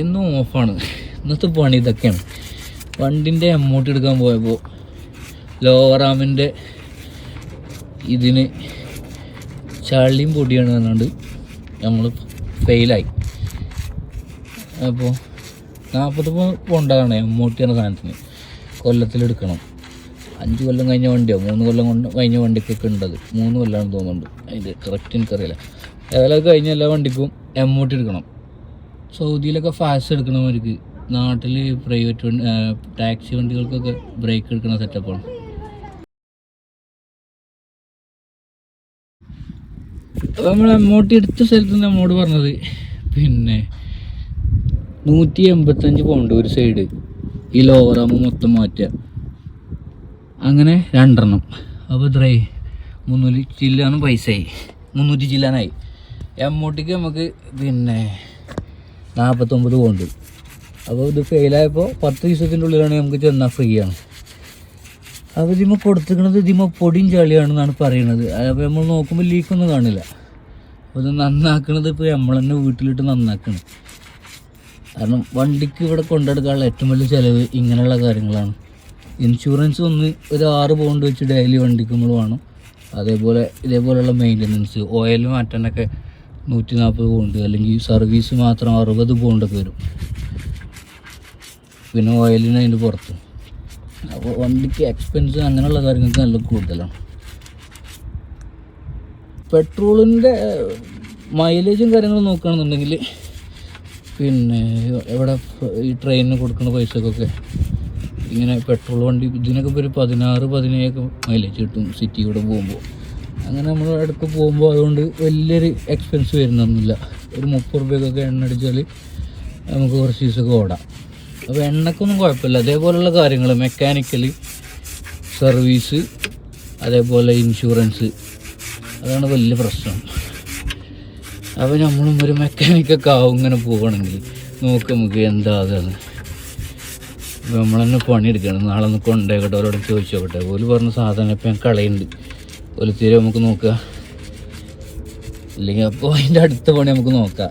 എന്നും ഓഫാണ്. ഇന്നത്തെ പണി ഇതൊക്കെയാണ്. വണ്ടിന്റെ എമൗണ്ട് എടുക്കാൻ പോയപ്പോൾ ലോറാമിന്റെ ഇതിന് ചളിയും പൊടിയാണ് പറഞ്ഞുകൊണ്ട് നമ്മൾ ഫെയിലായി അപ്പോൾ നാൽപ്പത് പോണ്ടാണ് എമ്മൂട്ടി എന്ന സാധനത്തിന്. കൊല്ലത്തിലെടുക്കണം അഞ്ച് കൊല്ലം കഴിഞ്ഞ വണ്ടിയോ? മൂന്ന് കൊല്ലം കൊണ്ട് കഴിഞ്ഞ വണ്ടിക്കൊക്കെ ഉണ്ടത് മൂന്ന് കൊല്ലമാണ് തോന്നുന്നുണ്ട്. അതിന്റെ കറക്റ്റ് എനിക്കറിയില്ല. ഏതായാലും കഴിഞ്ഞ എല്ലാ വണ്ടിക്കും എമ്മൂട്ടി എടുക്കണം. സൗദിയിലൊക്കെ ഫാസ്റ്റ് എടുക്കണവർക്ക് നാട്ടിൽ പ്രൈവറ്റ് വണ്ടി ടാക്സി വണ്ടികൾക്കൊക്കെ ബ്രേക്ക് എടുക്കുന്ന സെറ്റപ്പാണ് നമ്മൾ എമ്മോട്ടി എടുത്ത സ്ഥലത്ത് നിന്ന് നമ്മോട് പറഞ്ഞത് പിന്നെ നൂറ്റി എൺപത്തഞ്ച് പൗണ്ട് ഒരു സൈഡ് ഈ ലോവറാകുമ്പോൾ മൊത്തം മാറ്റുക അങ്ങനെ രണ്ടെണ്ണം. അപ്പോൾ ഇത്രയായി മുന്നൂറ്റി ചില്ലാനും പൈസയായി. മുന്നൂറ്റി ചില്ലാനായി. എമ്മോട്ടിക്ക് നമുക്ക് പിന്നെ നാൽപ്പത്തൊമ്പത് പോണ്ട് അപ്പോൾ ഇത് ഫെയിലായപ്പോൾ പത്ത് ദിവസത്തിന്റെ ഉള്ളിലാണ് നമുക്ക് ചെന്നാൽ ഫ്രീ ആണ്. അപ്പോൾ ഇതിമ കൊടുത്തിരിക്കുന്നത് ഇതിമ പൊടിയും ചളിയാണെന്നാണ് പറയുന്നത് അപ്പോൾ നമ്മൾ നോക്കുമ്പോൾ ലീക്കൊന്നും കാണില്ല. അപ്പോൾ ഇത് നന്നാക്കണത് ഇപ്പോൾ നമ്മൾ തന്നെ വീട്ടിലിട്ട് നന്നാക്കണം. കാരണം വണ്ടിക്ക് ഇവിടെ കൊണ്ടെടുക്കാനുള്ള ഏറ്റവും വലിയ ചിലവ് ഇങ്ങനെയുള്ള കാര്യങ്ങളാണ്. ഇൻഷുറൻസ് ഒന്ന് ഒരു ആറ് പൗണ്ട് വെച്ച് ഡെയിലി വണ്ടിക്ക് നമ്മൾ വേണം. അതേപോലെ ഇതേപോലെയുള്ള മെയിന്റനൻസ് ഓയിൽ മാറ്റാനൊക്കെ നൂറ്റി നാൽപ്പത് പൗണ്ട് അല്ലെങ്കിൽ സർവീസ് മാത്രം അറുപത് പൗണ്ടൊക്കെ വരും. പിന്നെ ഓയിലിന് അതിന്റെ പുറത്ത്. അപ്പോൾ വണ്ടിക്ക് എക്സ്പെൻസ് അങ്ങനെയുള്ള കാര്യങ്ങൾക്ക് നല്ല കൂടുതലാണ്. പെട്രോളിന്റെ മൈലേജും കാര്യങ്ങളും നോക്കുകയാണെന്നുണ്ടെങ്കിൽ പിന്നെ ഇവിടെ ഈ ട്രെയിനിന് കൊടുക്കുന്ന പൈസക്കൊക്കെ ഇങ്ങനെ പെട്രോൾ വണ്ടി ഇതിനൊക്കെ ഒരു പതിനാറ് പതിനേഴൊക്കെ മൈലേജ് കിട്ടും സിറ്റി പോകുമ്പോൾ. അങ്ങനെ നമ്മൾ ഇടയ്ക്ക് പോകുമ്പോൾ അതുകൊണ്ട് വലിയൊരു എക്സ്പെൻസ് വരുന്നൊന്നുമില്ല. ഒരു മുപ്പത് റുപ്യക്കൊക്കെ എണ്ണ അടിച്ചാൽ നമുക്ക് കുറച്ച് ദിവസമൊക്കെ ഓടാം. അപ്പോൾ എണ്ണക്കൊന്നും കുഴപ്പമില്ല. അതേപോലെയുള്ള കാര്യങ്ങൾ മെക്കാനിക്കൽ സർവീസ് അതേപോലെ ഇൻഷുറൻസ് അതാണ് വലിയ പ്രശ്നം. അപ്പോൾ നമ്മളും ഒരു മെക്കാനിക്കൊക്കെ ആവും ഇങ്ങനെ പോവുകയാണെങ്കിൽ നോക്ക് നമുക്ക് എന്താ അതാണ്. തന്നെ പണിയെടുക്കണം. നാളെ ഒന്ന് കൊണ്ടേക്കട്ടെ അവരോട് ചോദിച്ചോക്കട്ടെ ഓൽ പറഞ്ഞ സാധനം ഇപ്പം ഞാൻ കളയുന്നുണ്ട് ഓൽ തീരെ നമുക്ക് നോക്കുക. അല്ലെങ്കിൽ അപ്പോൾ അതിന്റെ അടുത്ത പണി നമുക്ക് നോക്കാം.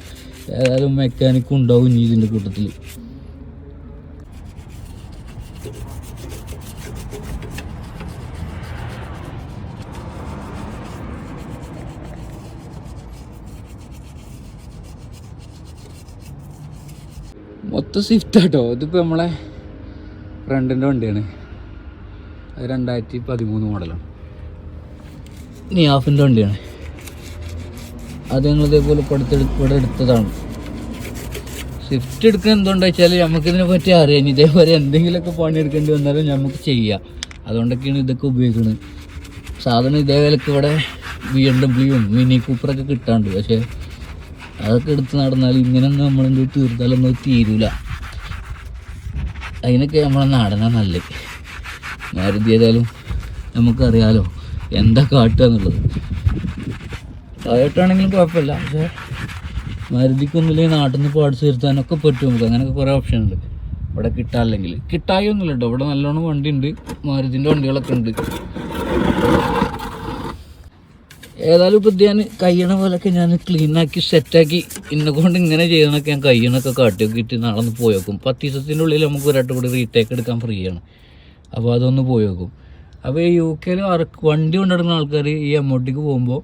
ഏതായാലും മെക്കാനിക്കും ഉണ്ടാവും ഇനി ഇതിന്റെ കൂട്ടത്തിൽ. മൊത്തം സ്വിഫ്റ്റ് കേട്ടോ ഇതിപ്പോൾ നമ്മളെ ഫ്രണ്ടിന്റെ വണ്ടിയാണ്. അത് രണ്ടായിരത്തി പതിമൂന്ന് മോഡലാണ് നിയാഫിന്റെ വണ്ടിയാണ്. അത് ഞങ്ങൾ ഇതേപോലെ അടുത്ത് ഇവിടെ എടുത്തതാണ്. സ്വിഫ്റ്റ് എടുക്കുക എന്തുകൊണ്ടാ വെച്ചാൽ നമുക്കിതിനെ പറ്റി അറിയാം. ഇതേപോലെ എന്തെങ്കിലുമൊക്കെ പണി എടുക്കേണ്ടി വന്നാലും നമുക്ക് ചെയ്യാം. അതുകൊണ്ടൊക്കെയാണ് ഇതൊക്കെ ഉപയോഗിക്കുന്നത് സാധനം ഇതേ വിലക്ക് ഇവിടെ ബി എം ഡബ്ല്യൂയും മിനി കൂപ്പറൊക്കെ കിട്ടാണ്ട് പക്ഷേ അതൊക്കെ എടുത്ത് നടന്നാൽ ഇങ്ങനെയൊന്നും നമ്മളെന്ത് തീർത്താലൊന്നും തീരൂല. അതിനൊക്കെ നമ്മളെ നാടനാ നല്ലത്. മാരുതി ചെയ്താലും നമുക്കറിയാലോ. എന്താ കാട്ടുക എന്നുള്ളത്? ടയോട്ടാണെങ്കിലും കുഴപ്പമില്ല. പക്ഷേ മരുതിക്കൊന്നുമില്ലെങ്കിൽ നാട്ടിൽ നിന്ന് പാടിച്ച് തീർത്താനൊക്കെ പറ്റും നമുക്ക്. അങ്ങനെയൊക്കെ കുറേ ഓപ്ഷൻ ഉണ്ട്. ഇവിടെ കിട്ടാല്ലെങ്കിൽ കിട്ടായി ഒന്നുമില്ല കേട്ടോ ഇവിടെ നല്ലോണം വണ്ടി ഉണ്ട് മാരുതിന്റെ വണ്ടികളൊക്കെ ഉണ്ട്. ഏതായാലും ഇപ്പം ഞാൻ കയ്യണ പോലൊക്കെ ഞാൻ ക്ലീനാക്കി സെറ്റാക്കി ഇന്നെ കൊണ്ട് ഇങ്ങനെ ചെയ്യണമൊക്കെ ഞാൻ കയ്യണൊക്കെ കാട്ടി നോക്കിയിട്ട് നാളെ ഒന്ന് പോയി നോക്കും പത്ത് ദിവസത്തിന്റെ ഉള്ളിൽ നമുക്ക് ഒരാട്ട് കൂടി റീടേക്ക് എടുക്കാൻ ഫ്രീ ആണ്. അപ്പോൾ അതൊന്ന് പോയേക്കും. അപ്പോൾ ഈ യു കെയിൽ വണ്ടി കൊണ്ടെടുക്കുന്ന ആൾക്കാർ ഈ എമൗണ്ടിക്ക് പോകുമ്പോൾ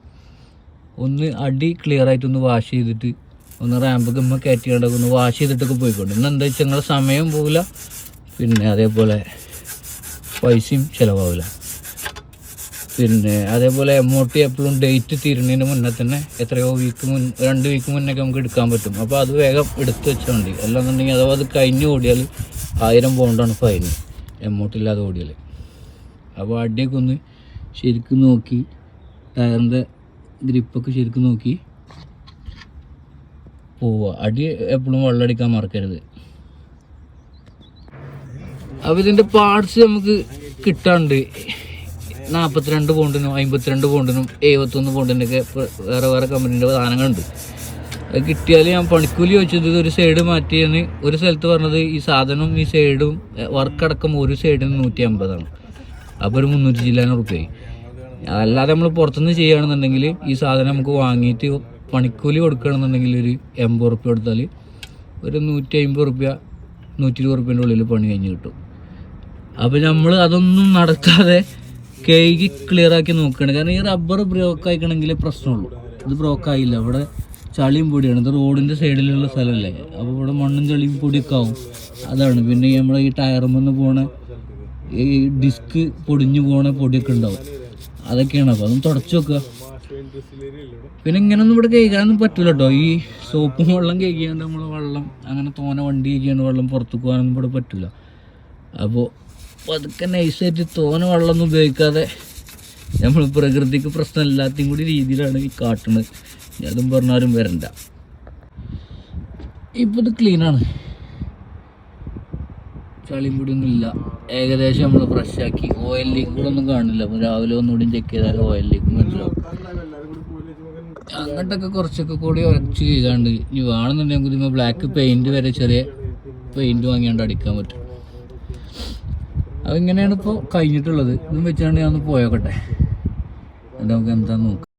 ഒന്ന് അടി ക്ലിയർ ആയിട്ട് ഒന്ന് വാഷ് ചെയ്തിട്ട് ഒന്ന് റാമ്പ് ഗമ്മ കയറ്റി കൊണ്ടൊക്കെ ഒന്ന് വാഷ് ചെയ്തിട്ടൊക്കെ പോയിക്കൊണ്ട് ഇന്ന് എന്താ വെച്ചാൽ നിങ്ങളുടെ സമയം പോകില്ല പിന്നെ അതേപോലെ പൈസയും ചിലവാകില്ല പിന്നെ അതേപോലെ എമൗണ്ട് എപ്പോഴും ഡേറ്റ് തീരുന്നതിന് മുന്നേ തന്നെ എത്രയോ വീക്ക് മുൻ രണ്ട് വീക്ക് മുന്നേ നമുക്ക് എടുക്കാൻ പറ്റും. അപ്പോൾ അത് വേഗം എടുത്ത് വെച്ചാൽ മതി. അല്ലാന്നുണ്ടെങ്കിൽ അഥവാ അത് കഴിഞ്ഞ് ഓടിയാൽ ആയിരം പൗണ്ടാണ് ഫൈൻ എമൗണ്ട് ഇല്ലാതെ ഓടിയാൽ അപ്പോൾ അടിയൊക്കെ ഒന്ന് ശരിക്കും നോക്കി ടയറിന്റെ ഗ്രിപ്പൊക്കെ ശരിക്കും നോക്കി പോവുക. അടി എപ്പോഴും വെള്ളമടിക്കാൻ മറക്കരുത്. അപ്പോൾ ഇതിന്റെ പാർട്സ് നമുക്ക് കിട്ടാണ്ട് നാൽപ്പത്തിരണ്ട് പൗണ്ടിനും അമ്പത്തിരണ്ട് പൗണ്ടിനും എഴുപത്തൊന്ന് പൗണ്ടിന്റെ ഒക്കെ വേറെ വേറെ കമ്പനീന്റെ സാധനങ്ങളുണ്ട്. അത് കിട്ടിയാൽ ഞാൻ പണിക്കൂലി ചോദിച്ചത് ഒരു സൈഡ് മാറ്റിയെന്ന് ഒരു സ്ഥലത്ത് പറഞ്ഞത് ഈ സാധനവും ഈ സൈഡും വർക്കടക്കം ഒരു സൈഡിന് നൂറ്റി അമ്പതാണ് അപ്പോൾ ഒരു മുന്നൂറ്റി ചില്ലാനും റുപ്യായി അല്ലാതെ നമ്മൾ പുറത്തുനിന്ന് ചെയ്യുകയാണെന്നുണ്ടെങ്കിൽ ഈ സാധനം നമുക്ക് വാങ്ങിയിട്ട് പണിക്കൂലി കൊടുക്കുകയാണെന്നുണ്ടെങ്കിൽ ഒരു എൺപത് റുപ്യ കൊടുത്താൽ ഒരു നൂറ്റി അമ്പത് റുപ്യ നൂറ്റി ഇരുപത് റുപ്യന്റെ ഉള്ളിൽ പണി കഴിഞ്ഞ് കിട്ടും. അപ്പോൾ നമ്മൾ അതൊന്നും നടത്താതെ കേക്ക് ക്ലിയർ ആക്കി നോക്കുകയാണ്. കാരണം ഈ റബ്ബർ ബ്രോക്ക് ആയിക്കണമെങ്കിൽ പ്രശ്നമുള്ളൂ. ഇത് ബ്രോക്ക് ആയില്ല. ഇവിടെ ചളിയും പൊടിയാണ്. ഇത് റോഡിന്റെ സൈഡിലുള്ള സ്ഥലമല്ലേ? അപ്പോൾ ഇവിടെ മണ്ണും ചളിയും പൊടിയൊക്കെ ആവും. അതാണ്. പിന്നെ നമ്മൾ ഈ ടയറും ഈ ടയറുമെന്ന് പോണ ഈ ഡിസ്ക് പൊടിഞ്ഞു പോണ പൊടിയൊക്കെ ഉണ്ടാവും. അതൊക്കെയാണ്. അപ്പോൾ അതൊന്ന് തുടച്ചു വെക്കുക പിന്നെ ഇങ്ങനൊന്നും ഇവിടെ കഴിക്കാനൊന്നും പറ്റില്ല കേട്ടോ ഈ സോപ്പും വെള്ളം കഴിക്കാണ്ട് നമ്മൾ വെള്ളം അങ്ങനെ തോന വണ്ടി കഴിക്കാണ്ട് വെള്ളം പുറത്തു പോകാനൊന്നും ഇവിടെ പറ്റില്ല അപ്പോൾ പതുക്കെ നൈസായിട്ട് തോനെ വെള്ളമൊന്നും ഉപയോഗിക്കാതെ നമ്മൾ പ്രകൃതിക്ക് പ്രശ്നമില്ലാത്തയും കൂടി രീതിയിലാണ് ഈ കാട്ടുന്നത്. അതും പറഞ്ഞാലും വരണ്ട. ഇപ്പോൾ ഇത് ക്ലീനാണ് ചളിയും ഒന്നും ഇല്ല ഏകദേശം നമ്മൾ ഫ്രഷ് ആക്കി. ഓയിൽ ലീക്കുകളൊന്നും കാണില്ല. രാവിലെ ഒന്നുകൂടി ചെക്ക് ചെയ്താൽ ഓയിൽ ലീക്ക് മനസ്സിലാവും അങ്ങോട്ടൊക്കെ കുറച്ചൊക്കെ കൂടി ഉറച്ച് ചെയ്താണ്ട് ഇനി വേണമെന്നുണ്ടെങ്കിൽ ഇതിന് ബ്ലാക്ക് പെയിന്റ് വരെ ചെറിയ പെയിന്റ് വാങ്ങിയാണ്ട് അടിക്കാൻ പറ്റും. അതിങ്ങനെയാണ് ഇപ്പോൾ കഴിഞ്ഞിട്ടുള്ളത്? ഇതും വെച്ചാണ്ട് ഞാൻ പോയോക്കട്ടെ. എന്നിട്ട് നമുക്ക് എന്താ നോക്കാം.